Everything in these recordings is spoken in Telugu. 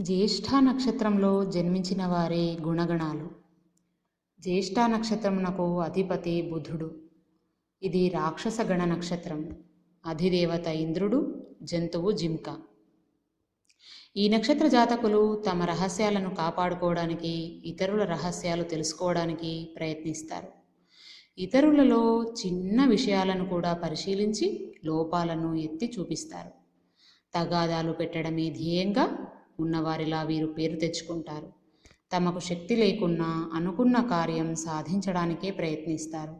జ్యేష్ఠ నక్షత్రంలో జన్మించిన వారి గుణగణాలు. జ్యేష్ఠ నక్షత్రమునకు అధిపతి బుధుడు. ఇది రాక్షస గణ నక్షత్రం. అధిదేవత ఇంద్రుడు జంతువు జింక. ఈ నక్షత్ర జాతకులు తమ రహస్యాలను కాపాడుకోవడానికి ఇతరుల రహస్యాలు తెలుసుకోవడానికి ప్రయత్నిస్తారు. ఇతరులలో చిన్న విషయాలను కూడా పరిశీలించి లోపాలను ఎత్తి చూపిస్తారు. తగాదాలు పెట్టడమే ధ్యేయంగా ఉన్నవారిలా వీరు పేరు తెచ్చుకుంటారు. తమకు శక్తి లేకున్నా అనుకున్న కార్యం సాధించడానికే ప్రయత్నిస్తారు.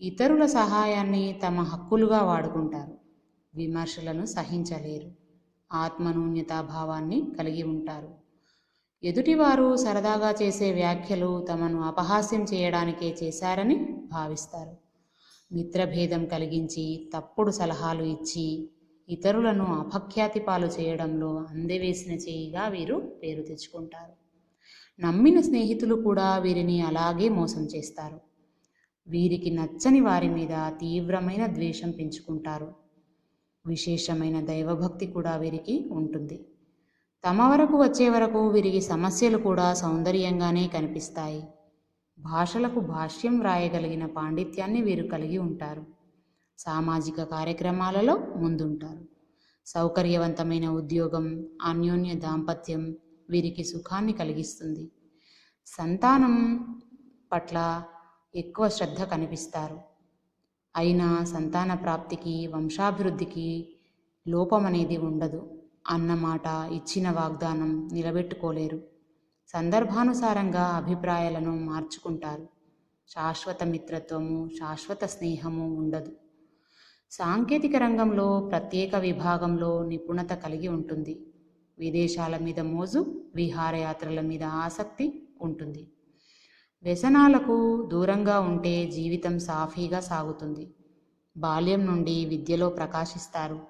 ఇతరుల సహాయాన్ని తమ హక్కులుగా వాడుకుంటారు. విమర్శలను సహించలేరు. ఆత్మనూన్యతాభావాన్ని కలిగి ఉంటారు. ఎదుటివారు సరదాగా చేసే వ్యాఖ్యలు తమను అపహాస్యం చేయడానికే చేశారని భావిస్తారు. మిత్రభేదం కలిగించి తప్పుడు సలహాలు ఇచ్చి ఇతరులను అపఖ్యాతి పాలు చేయడంలో అందవేసిన చేయిగా వీరు పేరు తెచ్చుకుంటారు. నమ్మిన స్నేహితులు కూడా వీరిని అలాగే మోసం చేస్తారు. వీరికి నచ్చని వారి మీద తీవ్రమైన ద్వేషం పెంచుకుంటారు. విశేషమైన దైవభక్తి కూడా వీరికి ఉంటుంది. తమ వరకు వచ్చే వరకు వీరికి సమస్యలు కూడా సౌందర్యంగానే కనిపిస్తాయి. భాషలకు భాష్యం వ్రాయగలిగిన పాండిత్యాన్ని వీరు కలిగి ఉంటారు. సామాజిక కార్యక్రమాలలో ముందుంటారు. సౌకర్యవంతమైన ఉద్యోగం అన్యోన్య దాంపత్యం వీరికి సుఖాన్ని కలిగిస్తుంది. సంతానం పట్ల ఎక్కువ శ్రద్ధ కనిపిస్తారు. అయినా సంతాన ప్రాప్తికి వంశాభివృద్ధికి లోపం అనేది ఉండదు అన్నమాట ఇచ్చిన వాగ్దానం నిలబెట్టుకోలేరు. సందర్భానుసారంగా అభిప్రాయాలను మార్చుకుంటారు. శాశ్వత మిత్రత్వము శాశ్వత స్నేహము ఉండదు. సాంకేతిక రంగంలో ప్రత్యేక విభాగంలో నిపుణత కలిగి ఉంటుంది. విదేశాల మీద మోజు విహారయాత్రల మీద ఆసక్తి ఉంటుంది. వ్యసనాలకు దూరంగా ఉంటే జీవితం సాఫీగా సాగుతుంది. బాల్యం నుండి విద్యలో ప్రకాశిస్తారు.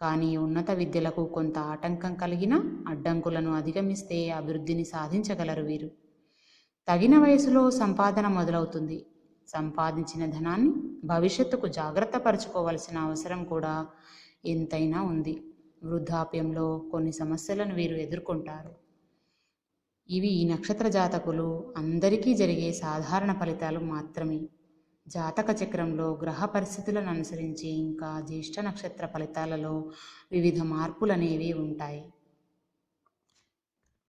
కానీ ఉన్నత విద్యలకు కొంత ఆటంకం కలిగిన అడ్డంకులను అధిగమిస్తే అభివృద్ధిని సాధించగలరు వీరు. తగిన వయసులో సంపాదన మొదలవుతుంది. సంపాదించిన ధనాన్ని భవిష్యత్తుకు జాగ్రత్త పరచుకోవాల్సిన అవసరం కూడా ఎంతైనా ఉంది. వృద్ధాప్యంలో కొన్ని సమస్యలను వీరు ఎదుర్కొంటారు. ఇవి ఈ నక్షత్ర జాతకులు అందరికీ జరిగే సాధారణ ఫలితాలు మాత్రమే. జాతక చక్రంలో గ్రహ పరిస్థితులను అనుసరించి ఇంకా జ్యేష్ఠ నక్షత్ర ఫలితాలలో వివిధ మార్పులు అనేవి ఉంటాయి.